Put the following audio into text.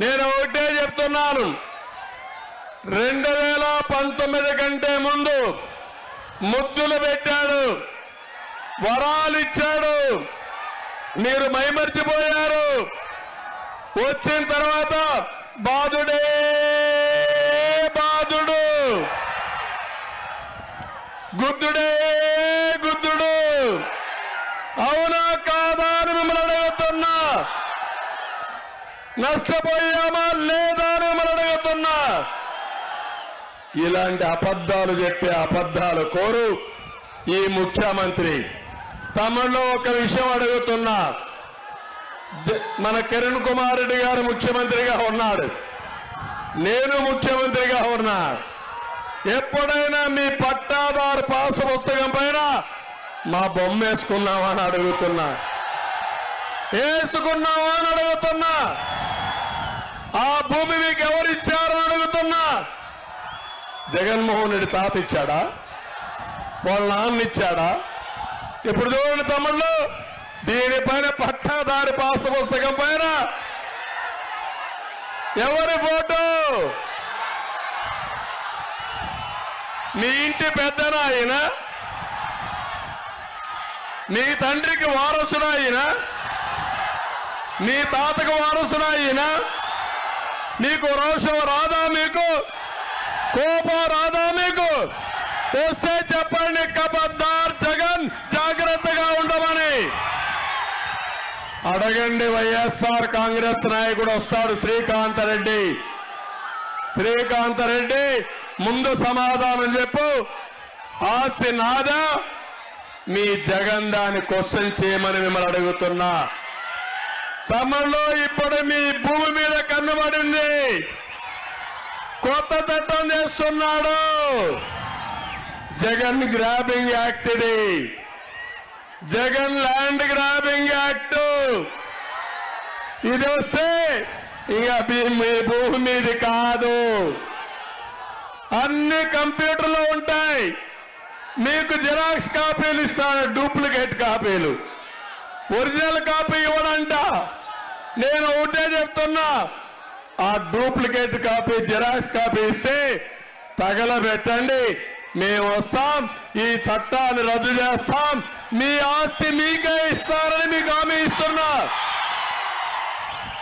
నేను ఒకటే చెప్తున్నాను. రెండు వేల పంతొమ్మిది కంటే ముందు ముద్దులు పెట్టాడు. వరాలు ఇచ్చాడు. మీరు మైమర్చిపోయారు. వచ్చిన తర్వాత బాధుడే బాధుడు గుద్దుడే గుద్దుడు. అవునా కాదా అని మిమ్మల్ని అడుగుతున్నా. నష్టపోయామా లేదా అని మిమ్మల్ని అడుగుతున్నా. ఇలాంటి అబద్ధాలు చెప్పే అబద్ధాలు కోరు ఈ ముఖ్యమంత్రి. తమలో ఒక విషయం అడుగుతున్నా. మన కిరణ్ కుమార్ రెడ్డి గారు ముఖ్యమంత్రిగా ఉన్నాడు నేను ముఖ్యమంత్రిగా ఉన్నా. ఎప్పుడైనా మీ పట్టాదారు పాసు పుస్తకం పైన మా బొమ్మ వేసుకున్నావా అని అడుగుతున్నా. వేసుకున్నావా అని అడుగుతున్నా. ఆ భూమి మీకు ఎవరిచ్చారని అడుగుతున్నా? జగన్మోహన్ రెడ్డి తాత ఇచ్చాడా? వాళ్ళ నాన్న ఇచ్చాడా? ఇప్పుడు చూడండి తమ్ముళ్ళు దీనిపైన పట్టాదారి పాస్ పుస్తకం పైన. ఎవరి ఫోటో? మీ ఇంటి పెద్దనా ఆయన? మీ తండ్రికి వారసుడా ఆయన? నీ తాతకు వారసుడా ఆయన? నీకు రోషం రాదా మీకు? కోపం రాదా మీకు? వస్తే చెప్పండి కబద్దార్ జగన్ జాగ్రత్తగా ఉండమని. అడగండి వైఎస్ఆర్ కాంగ్రెస్ నాయకుడు వస్తాడు శ్రీకాంత్ రెడ్డి. శ్రీకాంత్ రెడ్డి ముందు సమాధానం చెప్పు. ఆస్తి నాదా? మీ జగన్ దాన్ని క్వశ్చన్ చేయమని మిమ్మల్ని అడుగుతున్నా. తమలో ఇప్పుడు మీ భూమి మీద కన్నుబడింది. కొత్త చట్టం చేస్తున్నాడు. జగన్ గ్రాబింగ్ యాక్ట్ ఇది. Jagan land grabbing act. ఇది వస్తే ఇక మీ- భూమి మీది కాదు. అన్ని కంప్యూటర్లో ఉంటాయి. మీకు జిరాక్స్ కాపీలు ఇస్తాను డూప్లికేట్ కాపీలు. ఒరిజినల్ కాపీ ఇవ్వడంట నేను ఒకటే చెప్తున్నా ఆ డూప్లికేట్ కాపీ జిరాక్స్ కాపీ ఇస్తే తగలబెట్టండి. మేము వస్తాం ఈ చట్టాన్ని రద్దు చేస్తాం. మీ ఆస్తి మీకే ఇస్తారని మీకు హామీ ఇస్తున్నా.